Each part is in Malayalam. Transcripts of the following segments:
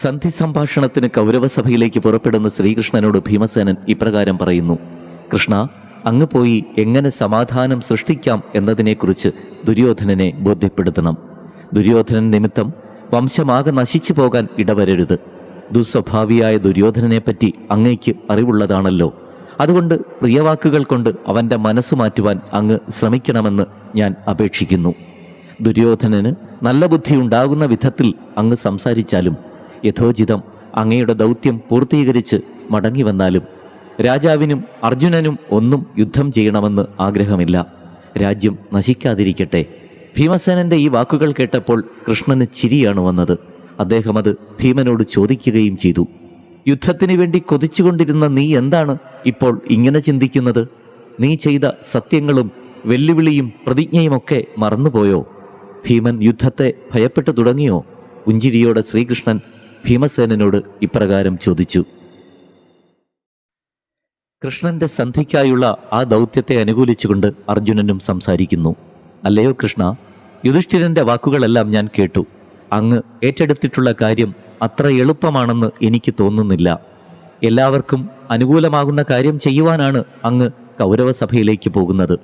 സന്ധി സംഭാഷണത്തിന് കൗരവസഭയിലേക്ക് പുറപ്പെടുന്ന ശ്രീകൃഷ്ണനോട് ഭീമസേനൻ ഇപ്രകാരം പറയുന്നു കൃഷ്ണ അങ്ങ് പോയി എങ്ങനെ സമാധാനം സൃഷ്ടിക്കാം എന്നതിനെക്കുറിച്ച് ദുര്യോധനനെ ബോധ്യപ്പെടുത്തണം. ദുര്യോധനൻ നിമിത്തം വംശമാകെ നശിച്ചു പോകാൻ ഇടവരരുത്. ദുസ്വഭാവിയായ ദുര്യോധനനെപ്പറ്റി അങ്ങയ്ക്ക് അറിവുള്ളതാണല്ലോ. അതുകൊണ്ട് പ്രിയവാക്കുകൾ കൊണ്ട് അവന്റെ മനസ്സ് മാറ്റുവാൻ അങ്ങ് ശ്രമിക്കണമെന്ന് ഞാൻ അപേക്ഷിക്കുന്നു. ദുര്യോധനന് നല്ല ബുദ്ധി ഉണ്ടാകുന്ന വിധത്തിൽ അങ്ങ് സംസാരിച്ചാലും യഥോചിതം. അങ്ങയുടെ ദൗത്യം പൂർത്തീകരിച്ച് മടങ്ങി വന്നാലും രാജാവിനും അർജുനനും ഒന്നും യുദ്ധം ചെയ്യണമെന്ന് ആഗ്രഹമില്ല. രാജ്യം നശിക്കാതിരിക്കട്ടെ. ഭീമസേനന്റെ ഈ വാക്കുകൾ കേട്ടപ്പോൾ കൃഷ്ണന് ചിരിയാണ് വന്നത്. അദ്ദേഹം അത് ഭീമനോട് ചോദിക്കുകയും ചെയ്തു. യുദ്ധത്തിന് വേണ്ടി കൊതിച്ചുകൊണ്ടിരുന്ന നീ എന്താണ് ഇപ്പോൾ ഇങ്ങനെ ചിന്തിക്കുന്നത്? നീ ചെയ്ത സത്യങ്ങളും വെല്ലുവിളിയും പ്രതിജ്ഞയുമൊക്കെ മറന്നുപോയോ? ഭീമൻ യുദ്ധത്തെ ഭയപ്പെട്ടു തുടങ്ങിയോ? പുഞ്ചിരിയോടെ ശ്രീകൃഷ്ണൻ ഭീമസേനനോട് ഇപ്രകാരം ചോദിച്ചു. കൃഷ്ണന്റെ സന്ധിക്കായുള്ള ആ ദൗത്യത്തെ അനുകൂലിച്ചുകൊണ്ട് അർജുനനും സംസാരിക്കുന്നു. അല്ലയോ കൃഷ്ണ? യുധിഷ്ഠിരന്റെ വാക്കുകളെല്ലാം ഞാൻ കേട്ടു. അങ്ങ് ഏറ്റെടുത്തിട്ടുള്ള കാര്യം അത്ര എളുപ്പമാണെന്ന് എനിക്ക് തോന്നുന്നില്ല. എല്ലാവർക്കും അനുകൂലമാകുന്ന കാര്യം ചെയ്യുവാനാണ് അങ്ങ് കൗരവസഭയിലേക്ക് പോകുന്നത്.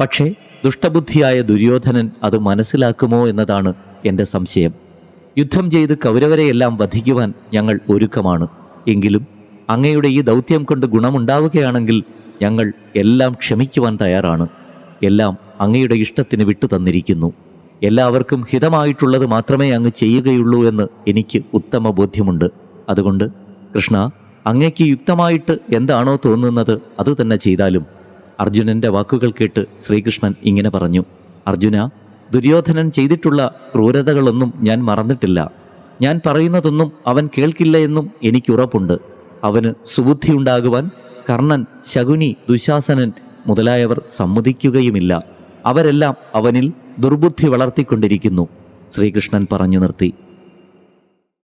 പക്ഷേ ദുഷ്ടബുദ്ധിയായ ദുര്യോധനൻ അത് മനസ്സിലാക്കുമോ എന്നതാണ് എന്റെ സംശയം. യുദ്ധം ചെയ്ത് കൗരവരെയെല്ലാം വധിക്കുവാൻ ഞങ്ങൾ ഒരുക്കമാണ്. എങ്കിലും അങ്ങയുടെ ഈ ദൗത്യം കൊണ്ട് ഗുണമുണ്ടാവുകയാണെങ്കിൽ ഞങ്ങൾ എല്ലാം ക്ഷമിക്കുവാൻ തയ്യാറാണ്. എല്ലാം അങ്ങയുടെ ഇഷ്ടത്തിന് വിട്ടു തന്നിരിക്കുന്നു. എല്ലാവർക്കും ഹിതമായിട്ടുള്ളത് മാത്രമേ അങ്ങ് ചെയ്യുകയുള്ളൂ എന്ന് എനിക്ക് ഉത്തമ ബോധ്യമുണ്ട്. അതുകൊണ്ട് കൃഷ്ണ അങ്ങയ്ക്ക് യുക്തമായിട്ട് എന്താണോ തോന്നുന്നത് അതുതന്നെ ചെയ്താലും. അർജുനന്റെ വാക്കുകൾ കേട്ട് ശ്രീകൃഷ്ണൻ ഇങ്ങനെ പറഞ്ഞു. അർജുന ദുര്യോധനൻ ചെയ്തിട്ടുള്ള ക്രൂരതകളൊന്നും ഞാൻ മറന്നിട്ടില്ല. ഞാൻ പറയുന്നതൊന്നും അവൻ കേൾക്കില്ല എന്നും എനിക്ക് ഉറപ്പുണ്ട് അവന് സുബുദ്ധിയുണ്ടാകുവാൻ കർണൻ ശകുനി ദുശാസനൻ മുതലായവർ സമ്മതിക്കുകയുമില്ല. അവരെല്ലാം അവനിൽ ദുർബുദ്ധി വളർത്തിക്കൊണ്ടിരിക്കുന്നു. ശ്രീകൃഷ്ണൻ പറഞ്ഞു നിർത്തി.